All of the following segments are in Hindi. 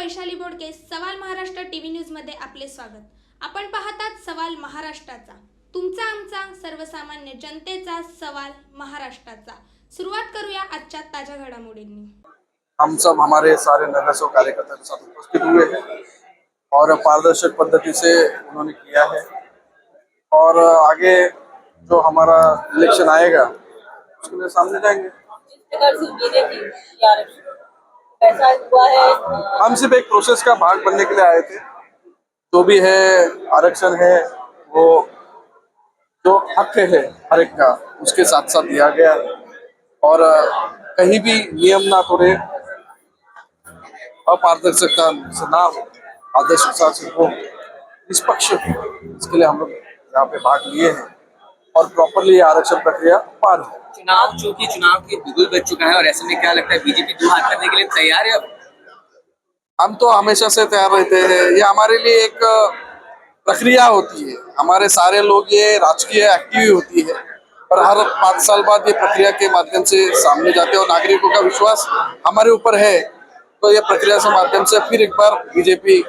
बोडके सवाल महाराष्ट्र टीव्ही न्यूजमध्ये आपले स्वागत. आपण पाहतात सवाल महाराष्ट्राचा. तुमचा आमचा सर्वसामान्य जनतेचा सवाल महाराष्ट्राचा. सुरुवात करूया आजच्या ताज्या घडामोडींनी. हम सब हमारे सारे नगरसों कार्यकर्ता के साथ उपस्थित हुए हैं और पारदर्शक पद्धति से उन्होंने किया है। और आगे जो हमारा इलेक्शन आएगा उसके लिए सामने जाएंगे। हुआ है। हम सिर्फ़ एक प्रोसेस का भाग बनने के लिए आए थे। जो भी है, आरक्षण है, वो जो हक है हर एक का, उसके साथ साथ दिया गया। और कहीं भी नियम ना तोड़े अपारदर्शिता से ना हो से हो, निष्पक्ष इसके लिए हम लोग यहाँ पे भाग लिए हैं। और प्रॉपरली आरक्षण प्रक्रिया पार हो। चुनाव चूँकि चुनाव के बिगुल बच चुका है और ऐसे में क्या लगता है बीजेपी दो हाथ करने के लिए तैयार है अब? हम तो हमेशा से तैयार रहते हैं। ये हमारे लिए एक प्रक्रिया होती है। हमारे सारे लोग ये राजकीय एक्टिव होती है। और हर पाँच साल बाद ये प्रक्रिया के माध्यम से सामने जाते हैं और नागरिकों का विश्वास हमारे ऊपर है। तो ये प्रक्रिया के माध्यम से फिर एक बार बीजेपी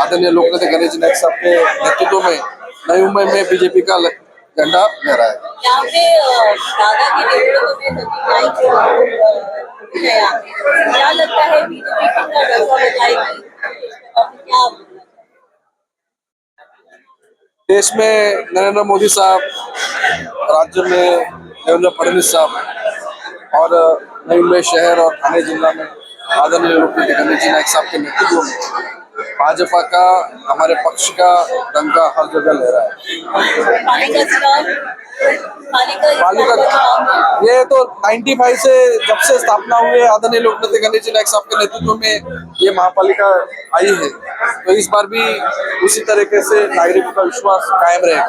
आदरणीय लोकनेता गणेश नायक साहब के नेतृत्व में नई मुंबई में बीजेपी का झंडा लहराएगा यहाँ पे दादा के नेतृत्व में सतीश नाइक यहाँ पे। क्या लगता है बीजेपी कितना डरसा बजाएगी क्या देश में नरेंद्र मोदी साहब राज्य में देवेंद्र फडणवीस साहब और नई मुंबई शहर और थाने जिला में आदरणीय लोकनेता गणेश जी नायक साहब के नेतृत्व में। भाजपा का हमारे पक्ष का डंका हर जगह लहरा है। पालिका ये तो 95 से जब से स्थापना हुई है आदरणीय लोकनेता गणेश जी नायक साहब के नेतृत्व में ये महापालिका आई है। तो इस बार भी उसी तरीके से नागरिकों का विश्वास कायम रहेगा।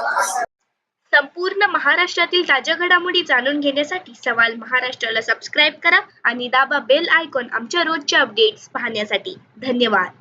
संपूर्ण महाराष्ट्रातील ताज्या घडामोडी जाणून घेण्यासाठी सवाल महाराष्ट्राला सबस्क्राईब करा आणि दाबा बेल आयकॉन आमच्या रोजच्या अपडेट्स पाहण्यासाठी. धन्यवाद.